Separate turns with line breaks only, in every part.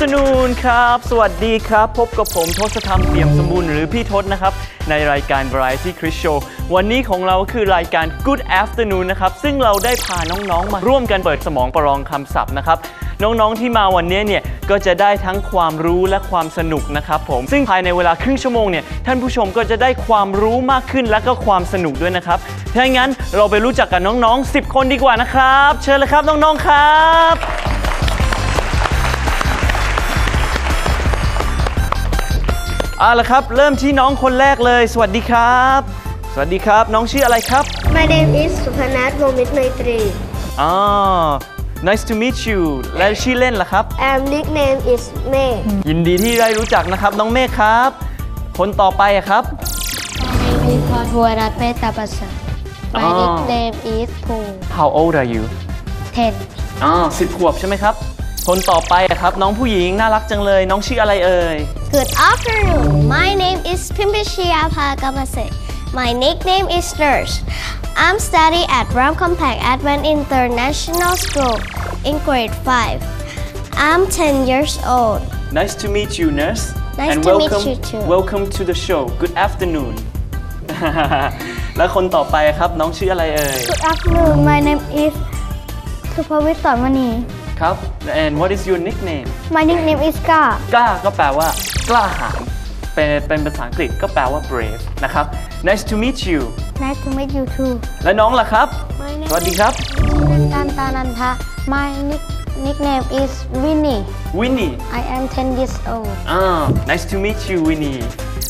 Afternoon ครับ สวัสดีครับ พบกับผมทศธรรมเปี่ยมสมบูรณ์หรือพี่ทศนะครับ ในรายการ Variety Chris Show วันนี้ของเราคือรายการ Good afternoon นะครับ ซึ่งเราได้พาน้อง ๆ มาร่วมกันเปิดสมองประลองคำศัพท์นะครับ น้อง ๆ ที่มาวันนี้เนี่ย ก็จะได้ทั้งความรู้และความสนุกนะครับผม ซึ่งภายในเวลาครึ่งชั่วโมงเนี่ย ท่านผู้ชมก็จะได้ความรู้มากขึ้นและก็ความสนุกด้วยนะครับถ้าอย่างนั้นเราไปรู้จักกับน้อง ๆ 10 คนดีกว่านะครับ เชิญเลยครับน้อง ๆ ครับ เอาละครับ เริ่มที่น้องคนแรกเลย สวัสดีครับ สวัสดีครับ น้องชื่ออะไรครับ
My name is Suphanat Momit Maitri.
อ๋อ nice to meet you และชื่อเล่นล่ะครับ
And nickname is May.
ยินดีที่ได้รู้จักนะครับ น้องเมฆครับ คนต่อไปอะครับ
My name is Purwarat Petapasa. My
Ah.
nickname is Poo.
How old are you
10.
อ๋อสิบขวบใช่ไหมครับ คนต่อไปอะครับ น้องผู้หญิงน่ารักจังเลย น้องชื่ออะไรเอ่ย
Good afternoon. My name is Pimpishia Pagamase. My nickname is Nurse. I'm studying at Ram Compact Advent International School in grade 5. I'm 10 years old.
Nice to meet you nurse
Nice
and
to meet
welcome
you too.
welcome to the show Good afternoon แล้วคนต่อไปครับน้องชื่ออะไรเอ่ย
Good afternoon. My name is Supavit Sarmani.
ครับ and what is your nickname
My nickname is Ka.
กล้าก็แปลว่ากล้าหาญเป็นเป็นภาษาอังกฤษก็แปลว่า brave นะครับ nice to meet you
Nice to meet you too.
และน้องล่ะครับ
My name
สวัสดีครับ
Tantananta. My nick, nickname is Winnie.
วินนี่
I am 10 years old.
อ่า nice to meet you วินนี่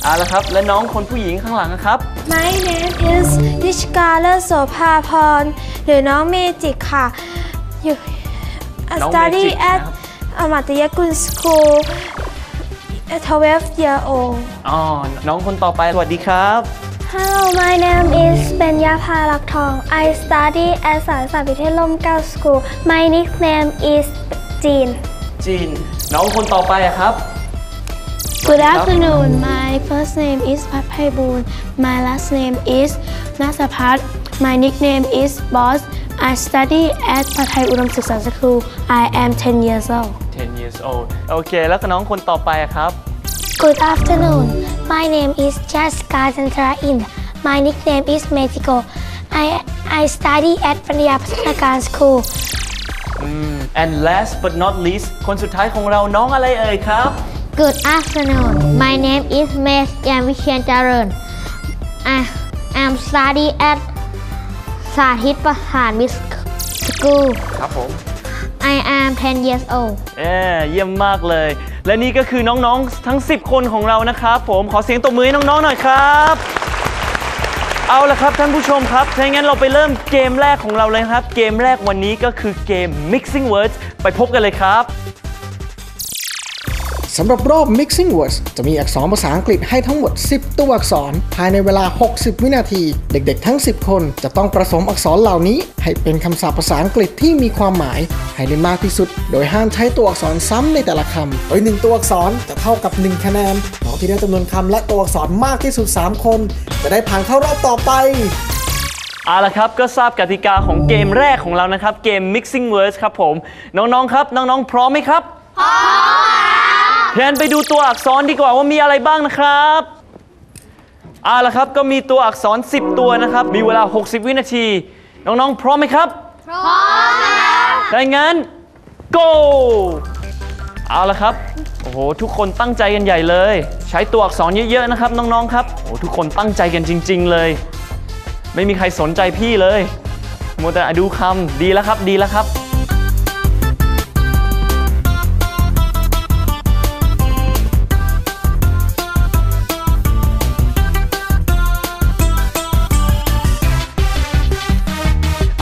เอาละครับ และน้องคนผู้หญิงข้างหลังนะครับ
My name is นิชกาเลโสภาพรหรือน้องเมจิกค่ะ อยู่
น้อง
study
Magic
at
นะครับ
อมัตยกุล school 12 year old
อ๋อ น้องคนต่อไป สวัสดีครับ
Hello my name is เป็นยาภาลักทอง I study at สารศาสตร์วิเทศลมเกล้า school My nickname is จีน
จีน น้องคนต่อไปอะครับ
Good afternoon My first name is พัทไพบูล My last name is นาสพัฒน์ My nickname is Boss I study at พัทไทยอุดมศึกษา School I am 10 years old
10 years old โอเค แล้วก็น้องคนต่อไปอะครับ
Good afternoon My name is Jessica Chandra In My nickname is Mexico I I study at ปัญญาพัฒนาการ School
and last but not least คนสุดท้ายของเราน้องอะไรเอ่ยครับ
Good afternoon. My name is Mes Yamichian Jaran. I am study at สาธิตประสานมิส School.
ครับผม
I am 10 years old.
เอ้เยี่ยมมากเลย และนี่ก็คือน้องๆ ทั้ง 10 คนของเรานะครับผมขอเสียงตบมือให้น้องๆหน่อยครับ เอาละครับท่านผู้ชมครับถ้าอย่างนั้นเราไปเริ่มเกมแรกของเราเลยครับ เกมแรกวันนี้ก็คือเกม mixing words ไปพบกันเลยครับ
สำหรับรอบ Mixing Words จะมีอักษรภาษาอังกฤษให้ทั้งหมด 10 ตัวอักษร ภายในเวลา 60 วินาที เด็กๆ ทั้ง 10 คนจะต้องประสมอักษรเหล่านี้ ให้เป็นคำศัพท์ภาษาอังกฤษที่มีความหมาย ให้ได้มากที่สุด โดยห้ามใช้ตัวอักษรซ้ำในแต่ละคำ โดย 1 ตัวอักษรจะเท่ากับ 1 คะแนนน้องที่ได้จำนวนคำและตัวอักษรมากที่สุด 3 คน จะได้ผ่านเข้ารอบต่อไป
เอาละครับก็ทราบกติกาของเกมแรกของเรานะครับ เกม mixing words ครับผม น้อง ๆ ครับ น้อง ๆ พร้อมไหมครับ พร้อม เพียนไปดูตัวอักษรดีกว่าว่ามีอะไรบ้างนะครับเอาละครับก็มีตัวอักษร 10 ตัวนะครับ มีเวลา 60 วินาที น้องๆ พร้อมไหมครับ พร้อมดังนั้น go เอาละครับ โอ้โห ทุกคนตั้งใจกันใหญ่เลย ใช้ตัวอักษรเยอะๆ นะครับ น้องๆ ครับ โอ้โหทุกคนตั้งใจกันจริง ๆ เลย ไม่มีใครสนใจพี่เลยมัวแต่ดูคำดีแล้วครับ ดีแล้วครับ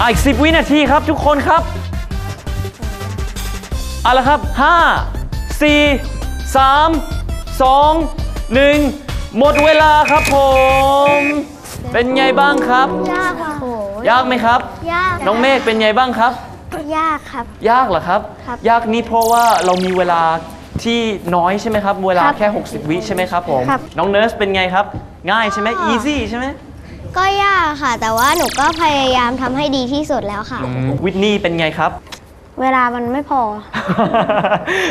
อะอีก 10 วินาทีครับทุกคนครับ เอาละครับ 5 4 3 2 1 หมดเวลาครับผม เป็นไงบ้างครับ
ยากค่ะ
ยากไหมครับ
ยาก
น้องเมฆเป็นไงบ้างครับ
ยากครับ
ยากเหรอครับ
ครับ
ยากนี่เพราะว่าเรามีเวลาที่น้อยใช่ไหมครับ เวลา
ครับ
แค่ 60 วิใช่ไหมครับผม
ครับ
น้องเนิร์สเป็นไงครับ ง่ายใช่ไหม easy ใช่ไหม
ก็ยากค่ะ แต่ว่าหนูก็พยายามทำให้ดีที่สุดแล้วค่ะ
วิทนี่เป็นไงครับ
เวลามันไม่พอ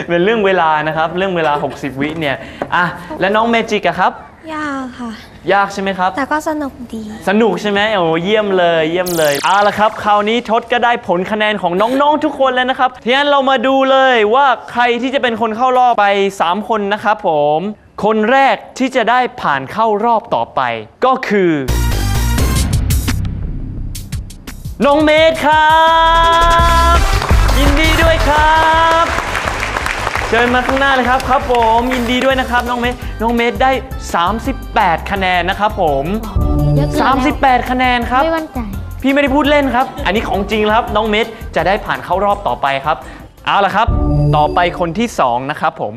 เป็นเรื่องเวลานะครับ เรื่องเวลา 60 วิเนี่ยอะแล้วน้องเมจิกอะครับ
ยากค่ะ
ยากใช่ไหมครับ
แต่ก็สนุกดี
สนุกใช่ไหมโอ้เยี่ยมเลยเยี่ยมเลยเอาละครับ คราวนี้ทศก็ได้ผลคะแนนของน้องๆทุกคนแล้วนะครับทีนั้นเรามาดูเลยว่าใครที่จะเป็นคนเข้ารอบไป 3 คนนะครับผม คนแรกที่จะได้ผ่านเข้ารอบต่อไป ก็คือ น้องเมธครับ ยินดีด้วยครับ เชิญมาข้างหน้าเลยครับครับผมยินดีด้วยนะครับน้องเมธน้องเมธได้ 38 คะแนนนะครับผม
เยอะเกินแล้ว
38 คะแนนครับ
ไม่มั่นใจ
พี่ไม่ได้พูดเล่นครับ อันนี้ของจริงแล้วครับ น้องเมธจะได้ผ่านเข้ารอบต่อไปครับ เอาละครับ ต่อไปคนที่ 2 นะครับผม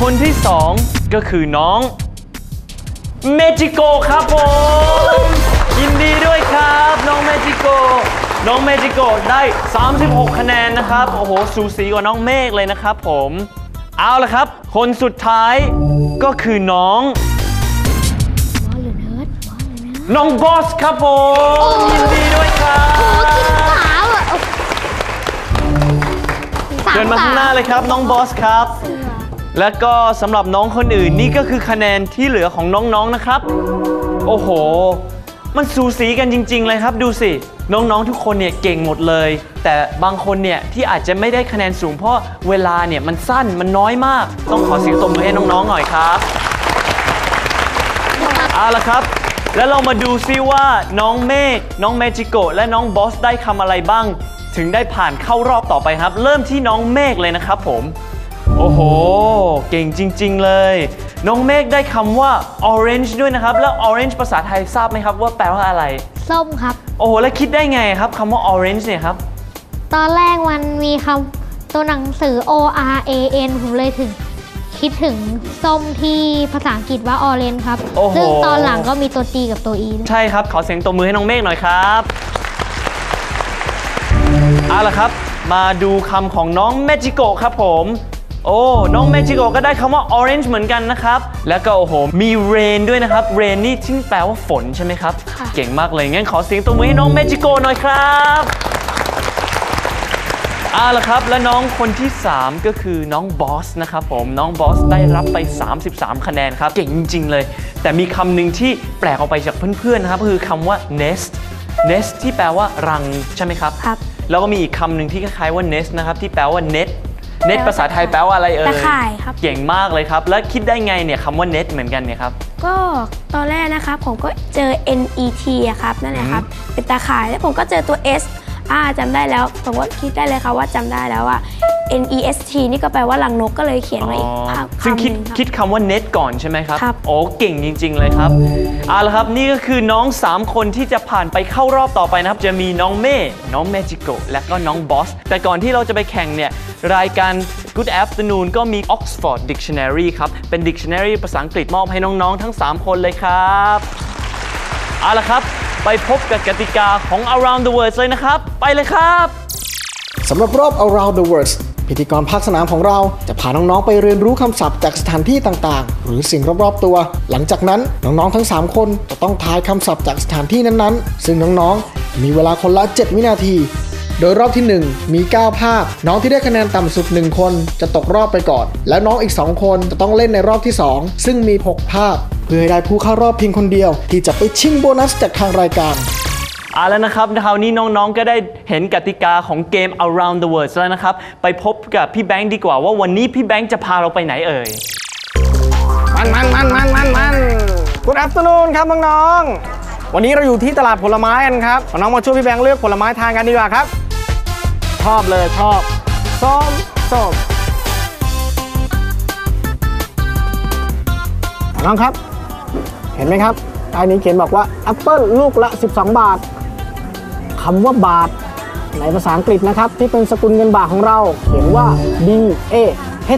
คนที่ 2 ก็คือน้องเมจิโกครับผม น้องเมจิโกได้ 36 คะแนนนะครับ โอ้โห สูสีกว่าน้องเมฆเลยนะครับผม เอาละครับ คนสุดท้ายก็คือน้องน้องบอสครับผมยินดีด้วยครับ
สามอะสาม
เดินมาข้างหน้าเลยครับ น้องบอสครับ แล้วก็สำหรับน้องคนอื่นนี่ก็คือคะแนนที่เหลือของน้องๆนะครับ โอ้โห มันสูสีกันจริง ๆ เลยครับดูสิ น้องๆทุกคนเนี่ยเก่งหมดเลย แต่บางคนเนี่ยที่อาจจะไม่ได้คะแนนสูงเพราะเวลาเนี่ยมันสั้นมันน้อยมาก ต้องขอเสียงตบมือให้น้องๆหน่อยครับเอาละครับ แล้วเรามาดูซิว่าน้องเมฆน้องเมจิโกและน้องบอสได้คำอะไรบ้าง ถึงได้ผ่านเข้ารอบต่อไปครับ เริ่มที่น้องเมฆเลยนะครับผม โอ้โห เก่งจริง ๆ เลย น้องเมฆได้คำว่า orange ด้วยนะครับ แล้ว orange ภาษาไทยทราบไหมครับว่าแปลว่าอะไร
ส้มครับ
โอ้โห แล้วคิดได้ไงครับคำว่า orange เนี่ยครับ
ตอนแรกมันมีคำตัวหนังสือ O R A N ผมเลยถึง คิดถึงส้มที่ภาษาอังกฤษว่า orange ครับ
โอ้โห
ซึ่งตอนหลังก็มีตัว G กับตัว E ด้วย
ใช่ครับ ขอเสียงตบมือให้น้องเมฆหน่อยครับเอาละครับ มาดูคำของน้องเมจิโกะครับผม โอ้น้องเมจิโกะก็ได้คำว่า orange เหมือนกันนะครับ แล้วก็โอ้โห มี rain ด้วยนะครับ rain นี่ที่แปลว่าฝนใช่ไหมครับ เก่งมากเลยงั้นขอเสียงตบมือให้น้องเมจิโกะหน่อยครับเอาละครับ และน้องคนที่ 3 ก็คือน้องบอสนะครับผมน้องบอสได้รับไป 33 คะแนนครับ เก่งจริง ๆ เลย แต่มีคำหนึ่งที่แปลกออกไปจากเพื่อนๆนะครับก็คือคำว่า nest nest ที่แปลว่ารังใช่ไหมครับ
ครับ
แล้วก็มีอีกคำหนึ่งที่คล้ายๆว่า nest นะครับที่แปลว่า net net ภาษาไทยแปลว่าอะไรเอ่ย
ตะข่ายครับ
เก่งมากเลยครับ แล้วคิดได้ไงเนี่ยคำว่า net เหมือนกันเนี่ยครับ
ก็ตอนแรกนะครับผมก็เจอ NET อะครับนั่นแหละครับ เป็นตาข่ายแล้วผมก็เจอตัว S อ่าจำได้แล้วผมก็คิดได้เลยครับว่าจำได้แล้วว่า NEST นี่ก็แปลว่าลังนกก็เลยเขียนไว้อีกภาพ
ซึ่ง
คำห
คิด
นึ่งครับ
คิดคำว่า net ก่อนใช่ไหมครับ
ครับ
โอ้เก่งจริง ๆ เลยครับเอาละครับนี่ก็คือน้อง 3 คนที่จะผ่านไปเข้ารอบต่อไปนะครับ จะมีน้องเม่ น้องเมจิโกและก็น้องบอส แต่ก่อนที่เราจะไปแข่งเนี่ย รายการ Good Afternoon ก็มี Oxford Dictionary ครับ เป็น Dictionary ภาษาอังกฤษมอบให้น้อง ๆ ทั้ง 3 คนเลยครับเอาละครับ ไปพบกับกติกาของ Around the World เลยนะครับ ไปเลยครับ
สำหรับรอบ Around the World พิธีกรภาคสนามของเราจะพาน้อง ๆ ไปเรียนรู้คำศัพท์จากสถานที่ต่างๆ หรือสิ่งรอบ ๆ ตัว หลังจากนั้นน้อง ๆ ทั้ง 3 คนจะต้องทายคำศัพท์จากสถานที่นั้นๆ ซึ่งน้อง ๆ มีเวลาคนละ 7 วินาที โดยรอบที่ 1 มี 9 ภาพ น้องที่ได้คะแนนต่ำสุด 1 คนจะตกรอบไปก่อน แล้วน้องอีก 2 คนจะต้องเล่นในรอบที่ 2 ซึ่งมี 6 ภาพ พื่อให้ได้ผู้เข้ารอบเพียงคนเดียว ที่จะไปชิงโบนัสจากทางรายการ
เอาแล้วนะครับคราวนี้น้องๆ ก็ได้เห็นกติกาของเกม Around the World แล้วนะครับ ไปพบกับพี่แบงค์ดีกว่าว่าวันนี้พี่แบงค์จะพาเราไปไหนเอ่ย
มันมันมันมันมันมันคุณอั t นูนครับน้องๆ วันนี้เราอยู่ที่ตลาดผลไม้กันครับ น้องๆมาช่วยพี่แบงค์เลือกผลไม้ทานกันดีกว่าครับ ชอบเลยชอบส้มส้มน้องครับ เห็นไหมครับป้ายนี้เขียนบอกว่าแอปเปิลลูกละ 12 บาทคำว่าบาท ในภาษาอังกฤษนะครับ ที่เป็นสกุลเงินบาทของเรา เขียนว่า B A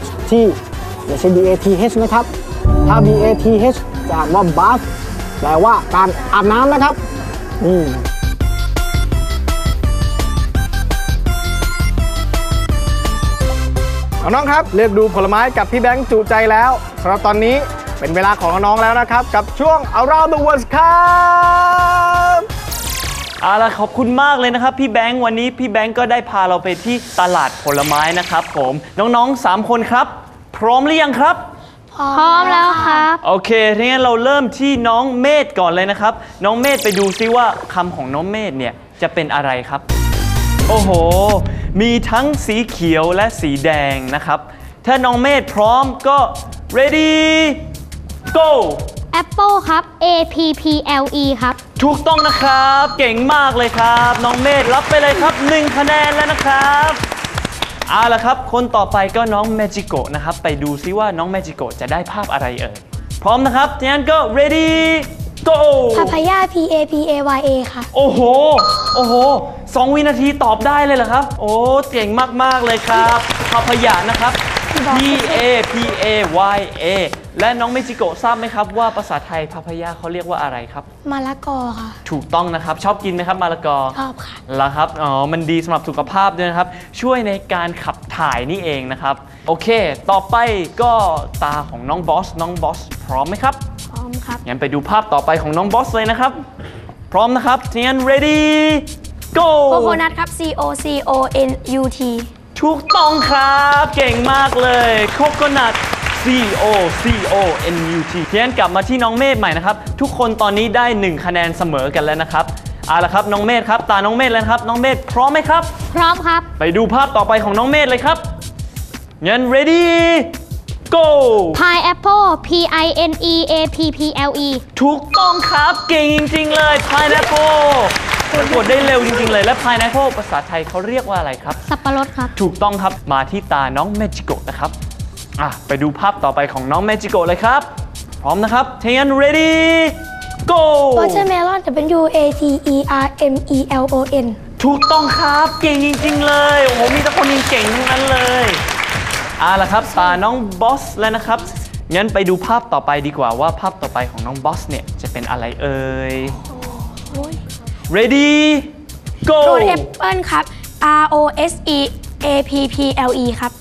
H T ไม่ใช่ B A T H นะครับ ถ้า B A T H จะอ่านว่า bath แปลว่าการอาบน้ำนะครับนี่น้องๆครับ เลือกดูผลไม้กับพี่แบงค์จุใจแล้วสำหรับตอนนี้ เป็นเวลาของน้องๆแล้วนะครับ กับช่วง Around the World ครับ
เอาละขอบคุณมากเลยนะครับ พี่แบงค์วันนี้พี่แบงค์ก็ได้พาเราไปที่ตลาดผลไม้นะครับ ผมน้องๆ 3 คนครับ พร้อมหรือยังครับ
พร้อมแล้วครับ
โอเคทีนี้นเราเริ่มที่น้องเมธก่อนเลยนะครับ น้องเมธไปดูซิว่าคำของน้องเมธเนี่ยจะเป็นอะไรครับ โอ้โห มีทั้งสีเขียวและสีแดงนะครับ ถ้าน้องเมธพร้อมก็ ready go
Apple ครับ A P P L E ครับ
ถูกต้องนะครับ เก่งมากเลยครับ น้องเมธรับไปเลยครับ 1 คะแนนแล้วนะครับเอาละครับ คนต่อไปก็น้องเมจิโกะนะครับ ไปดูซิว่าน้องเมจิโกะจะได้ภาพอะไรเอ่ย พร้อมนะครับทีนั้นก็ ready go
พาพายา P A P A Y A ค่ะ
โอ้โห โอ้โหสองวินาทีตอบได้เลยเหรอครับ โอ้ เก่งมาก ๆ เลยครับพาพยานะครับ P A P A Y A และน้องเมจิโกะทราบไหมครับว่าภาษาไทยพาพยาเขาเรียกว่าอะไรครับ
มะละกอค่ะ
ถูกต้องนะครับ ชอบกินไหมครับมะละกอ
ชอบค่ะ
แล้วครับอ๋อมันดีสำหรับสุขภาพด้วยนะครับ ช่วยในการขับถ่ายนี่เองนะครับ โอเค ต่อไปก็ตาของน้องบอสน้องบอสพร้อมไหมครับ
พร้อมครับ
งั้นไปดูภาพต่อไปของน้องบอสเลยนะครับ พร้อมนะครับทีนั้น ready go
โคโคนัทครับ C O C O N U T
ถูกต้องครับ เก่งมากเลยโคโคนัท C O C O N U T ทีนั้นกลับมาที่น้องเมธใหม่นะครับ ทุกคนตอนนี้ได้ 1 คะแนนเสมอกันแล้วนะครับเอาละครับน้องเมธครับ ตาน้องเมธแล้วนะครับ น้องเมธพร้อมไหมครับ
พร้อมครับ
ไปดูภาพต่อไปของน้องเมธเลยครับงั้น ready go
Pineapple P I N E A P P L E
ถูกต้องครับเก่งจริง ๆ เลย pineapple สะกดได้เร็วจริง ๆ เลย และ pineapple ภาษาไทยเขาเรียกว่าอะไรครับ
สับปะรดครับ
ถูกต้องครับมาที่ตาน้องเมจิโกะนะครับ อะไปดูภาพต่อไปของน้องเมจิโกะเลยครับ พร้อมนะครับเทียน ready go
Watermelon W A T E R M E L O N
ถูกต้องครับเก่งจริง ๆ เลย โอ้โห มีแต่คนเก่งๆทั้งนั้นเลยเอาละครับตาน้องบอสแล้วนะครับ งั้นไปดูภาพต่อไปดีกว่าว่าภาพต่อไปของน้องบอสเนี่ย จะเป็นอะไรเอ่ย ready go
โรดแอปเปิลครับ R O S E A P P L E ครับ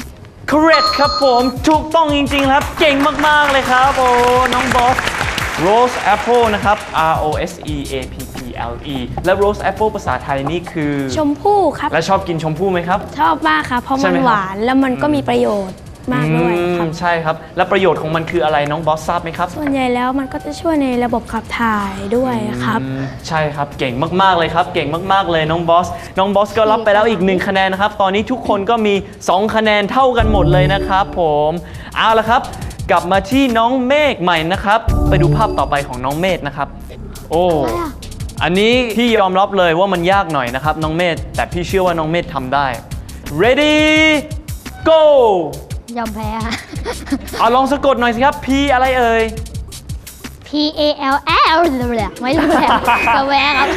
correct ครับผมถูกต้องจริงๆครับ เก่งมากๆเลยครับโอ้น้องบอส rose apple นะครับ R O S E A P P L E และ rose apple ภาษาไทยนี่คือ
ชมพู่ครับ
และชอบกินชมพู่ไหมครับ
ชอบมากครับเพราะ
ใช่
มัน
ไหมครับ
หวานแล้วมันก็มีประโยชน์ มากด้วยครับ
อืมใช่ครับ และประโยชน์ของมันคืออะไรน้องบอสทราบไหมครับ
ส่วนใหญ่แล้วมันก็จะช่วยในระบบขับถ่ายด้วยครับ
อืมใช่ครับเก่งมากๆเลยครับ เก่งมากๆเลยน้องบอสน้องบอสก็รับไปแล้วอีกหนึ่งคะแนนนะครับ ตอนนี้ทุกคนก็มี 2 คะแนนเท่ากันหมดเลยนะครับผมเอาละครับ กลับมาที่น้องเมฆใหม่นะครับ ไปดูภาพต่อไปของน้องเมฆนะครับ โอ้อันนี้พี่ยอมรับเลยว่ามันยากหน่อยนะครับน้องเมธแต่พี่เชื่อว่าน้องเมธทำได้ ready go
ยอมแพ้ค่ะ
เอาลองสะกดหน่อยสิครับ P อะไรเอ่ย
P A L L ไม่รู้แล้วกระแวงครับ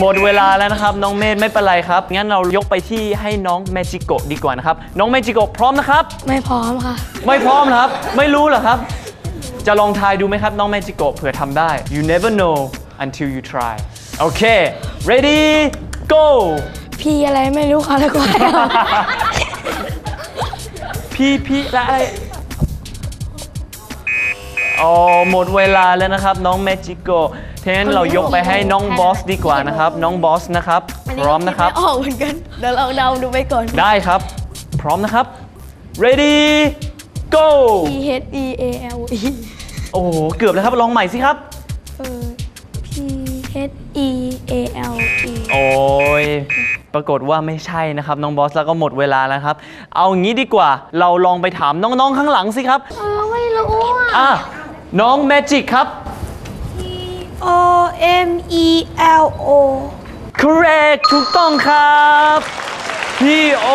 หมดเวลาแล้วนะครับ น้องเมธไม่เป็นไรครับ งั้นเรายกไปที่ให้น้องเมจิโกะดีกว่านะครับ น้องเมจิโกะพร้อมนะครับ
ไม่พร้อมค่ะ
ไม่พร้อมเหรอครับ ไม่รู้เหรอครับ จะลองทายดูไหมครับ น้องเมจิโกะเผื่อทำได้ you never know until you try โอเค ready go
พีอะไรไม่รู้ค่ะแล้วก็
พี่พี่และอะไรอ๋อหมดเวลาแล้วนะครับ น้องเมจิโกะเทนเรายกไปให้น้องบอสดีกว่านะครับ น้องบอสนะครับ พร้อมนะครับ
ออกเหมือนกันเดี๋ยวเราเดาดูไปก่อน
ได้ครับ พร้อมนะครับ ready go
P H E A L E
โอ้โหเกือบแล้วครับลองใหม่สิครับ
เออ P H E A L E
โอ้ย ปรากฏว่าไม่ใช่นะครับน้องบอสแล้วก็หมดเวลาแล้วครับ เอางี้ดีกว่าเราลองไปถามน้องๆข้างหลังสิครับ
เออไม่รู้อะ
อะน้องแมจิกครับ
O M E L O
correct ถูกต้องครับ P O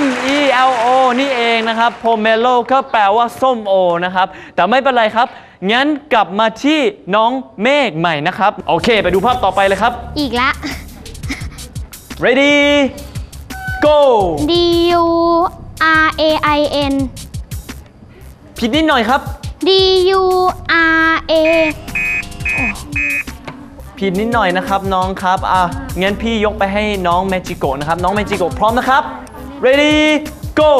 M E L O นี่เองนะครับ pomelo ก็แปลว่าส้มโอนะครับ แต่ไม่เป็นไรครับ งั้นกลับมาที่น้องเมฆใหม่นะครับ โอเค ไปดูภาพต่อไปเลยครับ
อีกละ
ready go
D U R A I N
ผิดนิดหน่อยครับ
D U R A
ผิดนิดหน่อยนะครับน้องครับ อะ งั้นพี่ยกไปให้น้องเมจิโกะนะครับ น้องเมจิโกะพร้อมนะครับ ready go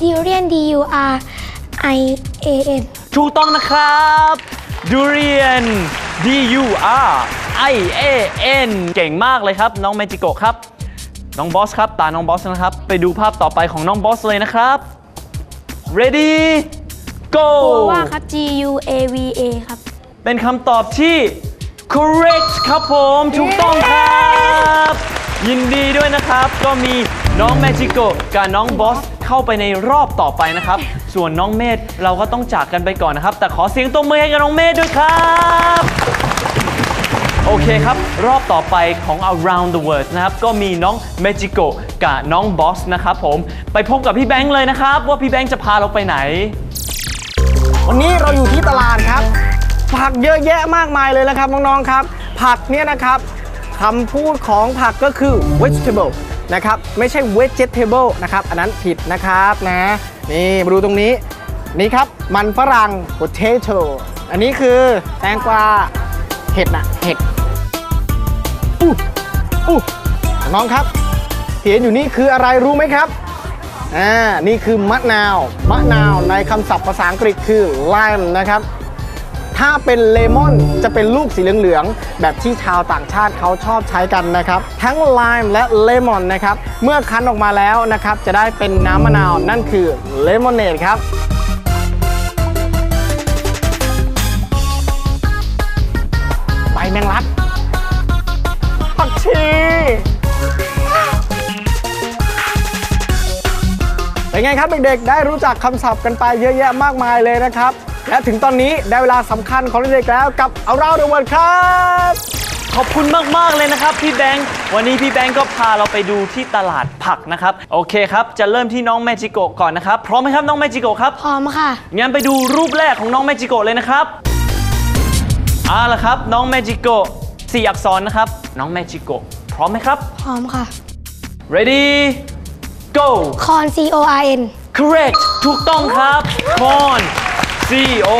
Durian D U R I A N
ถูกต้องนะครับ durian d u r I A N เก่งมากเลยครับ น้องเมจิโกะครับ น้องบอสครับ ตาน้องบอสนะครับ ไปดูภาพต่อไปของน้องบอสเลยนะครับ ready go
ตัวว่าครับ G U A V A ครับ
เป็นคำตอบที่ correct ครับผมถูกต้องครับ ยินดีด้วยนะครับ ก็มีน้องแมจิโกกับน้องบอสเข้าไปในรอบต่อไปนะครับ ส่วนน้องเมธเราก็ต้องจากกันไปก่อนนะครับ แต่ขอเสียงตบมือให้กับน้องเมธด้วยครับ โอเคครับ รอบต่อไปของ Around the World นะครับ ก็มีน้องเมจิโกกับน้องบอสนะครับผม ไปพบกับพี่แบงค์เลยนะครับ ว่าพี่แบงค์จะพาเราไปไหน
วันนี้เราอยู่ที่ตลาดครับ ผักเยอะแยะมากมายเลยนะครับน้องๆครับ ผักเนี่ยนะครับคำพูดของผักก็คือ vegetable นะครับไม่ใช่ vegetable นะครับ อันนั้นผิดนะครับนะ นี่มาดูตรงนี้ นี่ครับมันฝรั่ง potato อันนี้คือแตงกวาเห็ดนะเห็ด อู้น้องครับที่เห็นอยู่นี่คืออะไรรู้ไหมครับอ่านี่คือมะนาว มะนาวในคำศัพท์ภาษาอังกฤษคือ lime นะครับ ถ้าเป็นเลมอนจะเป็นลูกสีเหลืองๆ แบบที่ชาวต่างชาติเขาชอบใช้กันนะครับ ทั้ง lime และเลมอนนะครับ เมื่อคั้นออกมาแล้วนะครับ จะได้เป็นน้ำมะนาว นั่นคือเลมอนเนดครับใบแมงลัก ชีเป็นไงครับเด็กๆ ได้รู้จักคำศัพท์กันไปเยอะแยะมากมายเลยนะครับ และถึงตอนนี้ได้เวลาสำคัญของเด็กๆแล้วกับเอาเราเดอะเวิร์ดครับ
ขอบคุณมาก ๆ เลยนะครับพี่แบงค์วันนี้พี่แบงค์ก็พาเราไปดูที่ตลาดผักนะครับ โอเคครับ จะเริ่มที่น้องแมจิโกะก่อนนะครับ พร้อมไหมครับน้องแมจิโกะครับ
พร้อมค่ะ
งั้นไปดูรูปแรกของน้องแมจิโกะเลยนะครับเอาละครับ น้องแมจิโกะ สี่อักษรนะครับ น้องแมจิโกะพร้อมไหมครับ
พร้อมค่ะ
ready go
Corn C O R N
correct ถูกต้องครับ corn C O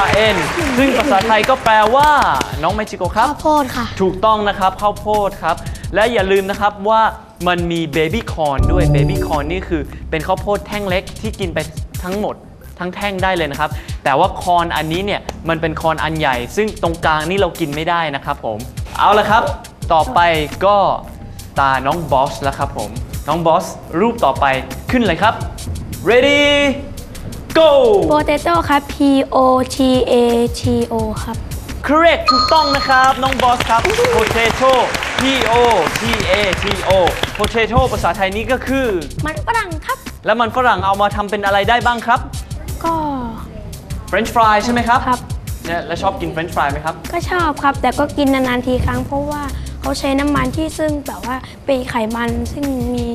R N ซึ่งภาษาไทยก็แปลว่าน้องแมจิโกะครับ
ข้าวโพดค่ะ
ถูกต้องนะครับข้าวโพดครับ และอย่าลืมนะครับว่ามันมีเบบี้คอร์นด้วยเบบี้คอร์นนี่คือเป็นข้าวโพดแท่งเล็กที่กินไปทั้งหมด ทั้งแท่งได้เลยนะครับ แต่ว่าคอร์นอันนี้เนี่ยมันเป็นคอร์นอันใหญ่ ซึ่งตรงกลางนี่เรากินไม่ได้นะครับผม เอาละครับ ต่อไปก็ตาน้องบอสแล้วครับผม น้องบอสรูปต่อไปขึ้นเลยครับ ready go
Potato ครับ P O T A T O ครับ
correct ถูกต้องนะครับ น้องบอสครับ potato P O T A T O potato ภาษาไทยนี้ก็คือ
มันฝรั่งครับ
แล้วมันฝรั่งเอามาทำเป็นอะไรได้บ้างครับ
ก็
French fry ใช่ไหมครับ
ครับ
เนี่ยแล้วชอบกิน French fry ไหมครับ
ก็ชอบครับ แต่ก็กินนานๆทีครั้งเพราะว่าเขาใช้น้ำมันที่ซึ่งแบบว่าเป็นไขมันซึ่งมี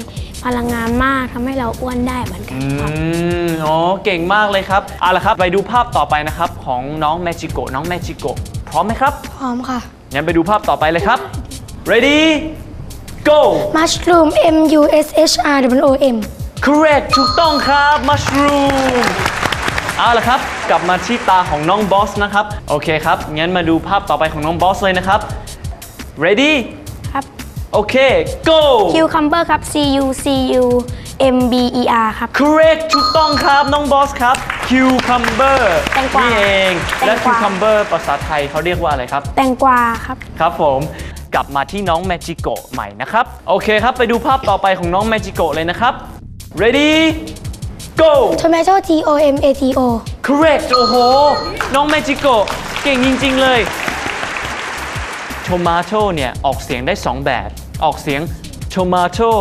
พลังงานมากทำให้เราอ้วนได้เหมือนกันครับ
อืมอ๋อเก่งมากเลยครับ เอาละครับ ไปดูภาพต่อไปนะครับ ของน้องแมจิโกน้องแมจิโกพร้อมไหมครับ
พร้อมค่ะ
งั้นไปดูภาพต่อไปเลยครับ ready go
Mushroom M U S H R W O M
correct ถูกต้องครับ mushroom เอาละครับ กลับมาที่ตาของน้องบอสนะครับ โอเคครับ งั้นมาดูภาพต่อไปของน้องบอสเลยนะครับ ready
ครับ
โอเค go
Cucumber ครับ C U C U M B E R ครับ
correct ถูกต้องครับน้องบอสครับ cucumber
แตงกวา
นี่เอง และ
แตงกวา
cucumber ภาษาไทยเขาเรียกว่าอะไรครับ
แตงกวาครับ
ครับผมกลับมาที่น้องแมจิโกะใหม่นะครับ โอเคครับ ไปดูภาพต่อไปของน้องแมจิโกะเลยนะครับ ready go
Tomato T O M A T O
correct โอ้โห น้องแมจิโกะเก่งจริง ๆ เลย tomato เนี่ย ออกเสียงได้ 2 แบบ ออกเสียง tomato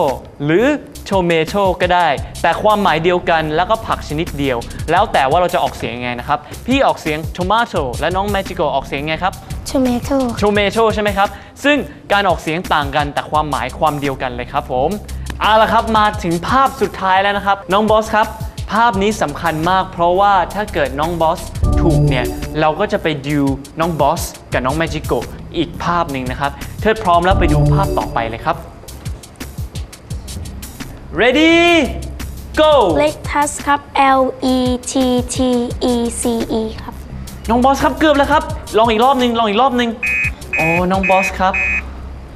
หรือ tomato ก็ได้ แต่ความหมายเดียวกันแล้วก็ผักชนิดเดียว แล้วแต่ว่าเราจะออกเสียงยังไงนะครับ พี่ออกเสียง tomato และน้องแมจิโกะออกเสียงไงครับ
Tomato
tomato ใช่ไหมครับ ซึ่งการออกเสียงต่างกันแต่ความหมายความเดียวกันเลยครับผมเอาละครับมาถึงภาพสุดท้ายแล้วนะครับ น้องบอสครับ ภาพนี้สำคัญมาก เพราะว่าถ้าเกิดน้องบอสถูกเนี่ย เราก็จะไปดูน้องบอสกับน้องแมจิโกอีกภาพหนึ่งนะครับเทิดพร้อมแล้วไปดูภาพต่อไปเลยครับ ready go
Lettuce ครับ L E T T E C E ครับ
น้องบอสครับเกือบแล้วครับ ลองอีกรอบหนึ่งลองอีกรอบหนึ่งโอ้น้องบอสครับ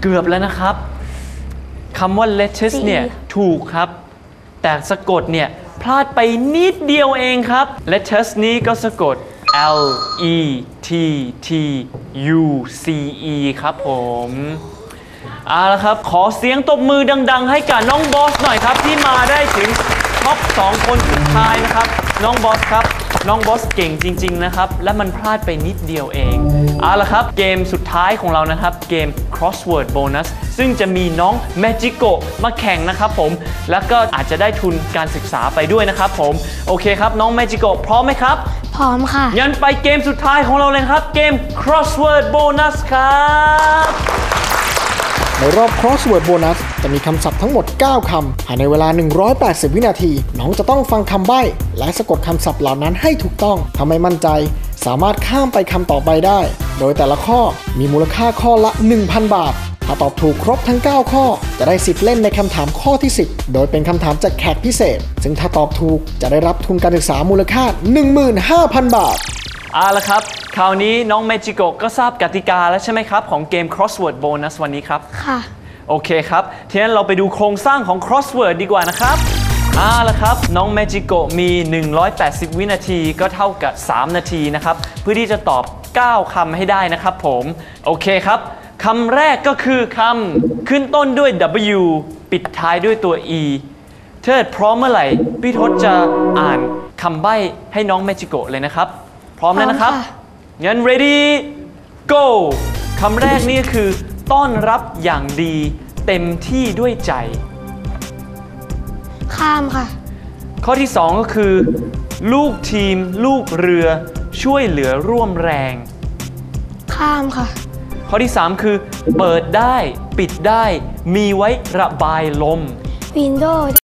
เกือบแล้วนะครับคำว่า lettuce เนี่ย ถูกครับ แต่สะกดเนี่ย พลาดไปนิดเดียวเองครับ lettuce นี้ก็สะกด L E T T U C E ครับผมเอาละครับ ขอเสียงตบมือดัง ๆ ให้กับน้องบอสหน่อยครับ ที่มาได้ถึงท็อป2คนสุดท้ายนะครับ น้องบอสครับ น้องบอสเก่งจริง ๆ นะครับ และมันพลาดไปนิดเดียวเองเอาละครับ เกมสุดท้ายของเรานะครับ เกม crossword bonus ซึ่งจะมีน้อง Magico มาแข่งนะครับผม แล้วก็อาจจะได้ทุนการศึกษาไปด้วยนะครับผม โอเคครับ น้อง Magico พร้อมไหมครับ
พร้อมค่ะ
งั้นไปเกมสุดท้ายของเราเลยครับ เกม crossword bonus ครับ
ในรอบ crossword bonus จะมีคำศัพท์ทั้งหมด 9 คำภายในเวลา 180 วินาที น้องจะต้องฟังคำใบ้ และสะกดคำศัพท์เหล่านั้นให้ถูกต้องถ้าไม่มั่นใจ สามารถข้ามไปคำต่อไปได้ โดยแต่ละข้อมีมูลค่าข้อละ 1,000 บาท ถ้าตอบถูกครบทั้ง 9 ข้อ จะได้สิทธิ์เล่นในคำถามข้อที่ 10 โดยเป็นคำถามจากแขกพิเศษ ซึ่งถ้าตอบถูกจะได้รับทุนการศึกษามูลค่า 15,000 บาท
เอาละครับ คราวนี้น้อง Magico ก็ทราบกติกาแล้วใช่ไหมครับ ของเกม crossword bonus วันนี้ครับ
ค่ะ
โอเคครับทีนั้นเราไปดูโครงสร้างของ crossword ดีกว่านะครับเอาละครับ น้อง Magico มี 180 วินาทีก็เท่ากับ 3 นาทีนะครับ เพื่อที่จะตอบ 9 คำให้ได้นะครับผม โอเคครับ คำแรกก็คือคำขึ้นต้นด้วย W ปิดท้ายด้วยตัว E เทิดพร้อมเมื่อไหร่ พี่ทศจะอ่านคำใบ้ให้น้อง Magico เลยนะครับ พร้อมแล้วนะครับ
พร้อมค่ะ
งั้น ready go คำแรกนี่คือ ต้อนรับอย่างดีเต็มที่ด้วยใจ
ข้ามค่ะ
ข้อที่ 2 ก็คือ ลูกทีม ลูกเรือ ช่วยเหลือร่วมแรง
ข้ามค่ะ
ข้อที่ 3 คือ เปิดได้ ปิดได้ มีไว้ระบายลม
วินโดว์